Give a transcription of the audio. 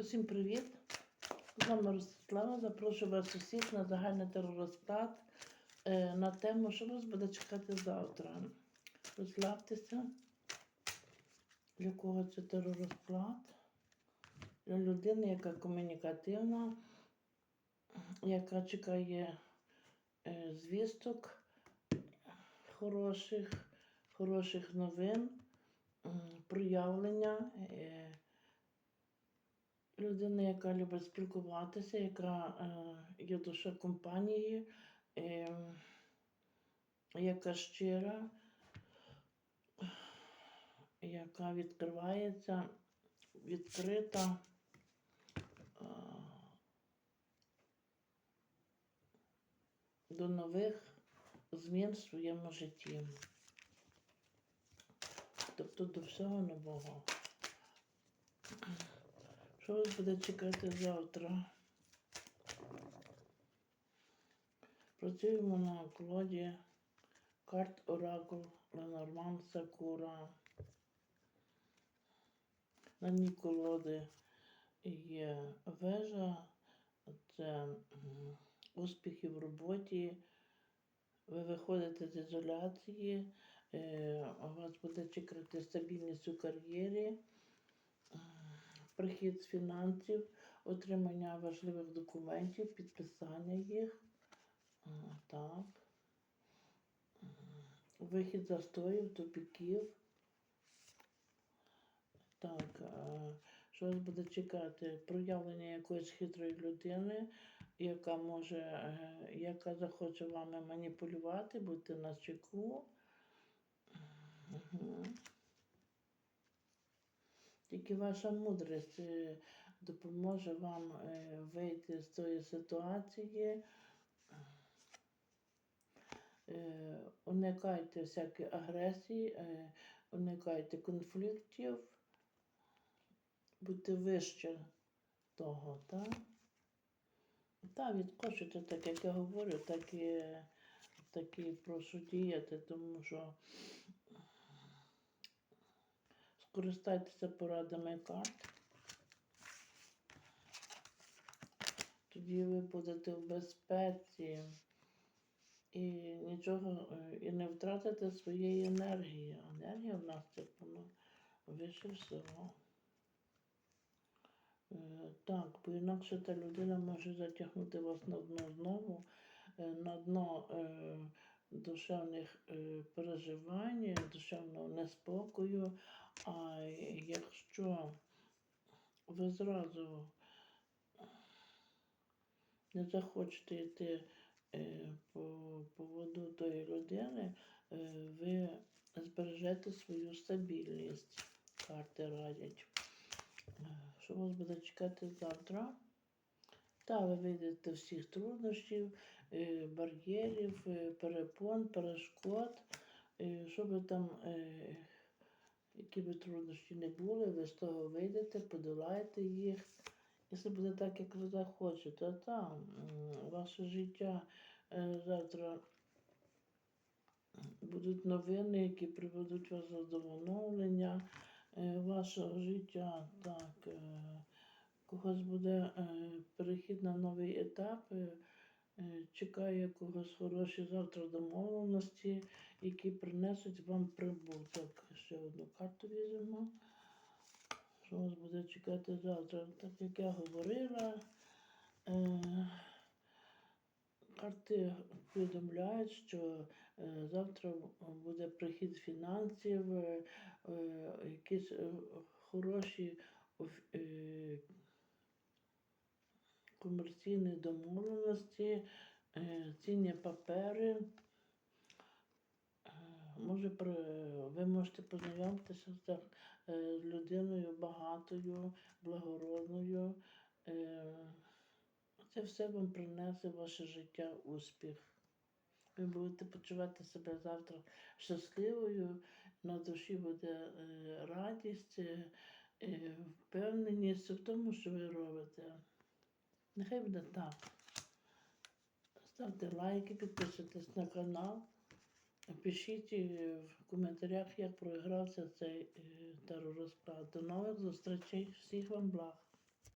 Усім привіт! З вами Ростислава. Запрошую вас усіх на загальний теророзклад е, на тему, що вас буде чекати завтра. Розслабтеся, для кого це теророзклад. Для людини, яка комунікативна, яка чекає е, звісток хороших, хороших новин, проявлення. Людина, яка любить спілкуватися, яка е, є душа компанії, е, яка щира, яка відкривається, відкрита. е, До нових змін в своєму житті. Тобто до всього нового. Що вас буде чекати завтра? Працюємо на колоді карт Оракул Ленорман Сакура. На дні колоди є вежа, це успіхи в роботі. Ви виходите з ізоляції, е, у вас буде чекати стабільність у кар'єрі прихід з фінансів, отримання важливих документів, підписання їх. Так. Вихід застоїв, тупіків. Так, що вас буде чекати? Проявлення якоїсь хитрої людини, яка може, е, яка захоче вами маніпулювати, бути на чеку. Мгм. Тільки ваша мудрість е, допоможе вам е, вийти з тої ситуації. Е, Уникайте всякої агресії, уникайте конфліктів, будьте вище того, так? Та, відкочуйте, так як я говорю, так і, так і прошу діяти, тому що скористайтеся порадами карт. Тоді ви будете в безпеці і нічого е, і не втратите своєї енергії. Енергія в нас це воно вище всього. Е, Так, бо інакше та людина може затягнути вас на дно знову, е, на дно душевних е, переживань, душевного неспокою. А якщо ви зразу не захочете йти е, по поводу тої людини, е, ви збережете свою стабільність. Карти радять. Що вас буде чекати завтра? Та ви вийдете всіх труднощів, е, бар'єрів, е, перепон, перешкод, е, що би там, які би труднощі не були, ви з того вийдете, подолаєте їх. Все буде так, як ви захочете. А там ваше життя завтра будуть новини, які приведуть вас до оновлення вашого життя. Так, когось буде е, перехід на новий етап. е, е, Чекає когось хороші завтра домовленості, які принесуть вам прибуток. Ще одну карту візьмемо. Що вас буде чекати завтра? Так як я говорила, карти повідомляють, що завтра буде прихід фінансів, якісь хороші комерційні домовленості, е, цінні папери. Е, Може, ви можете познайомитися з е, людиною багатою, благородною. Це все вам принесе ваше життя успіх. Ви будете почувати себе завтра щасливою, на душі буде радість, впевненість в тому, що ви робите. Нехай буде так. Ставте лайки, підписуйтесь на канал. Пишіть е, в коментарях, як програвся цей е, теророзклад. До нових зустрічей. Всіх вам благ.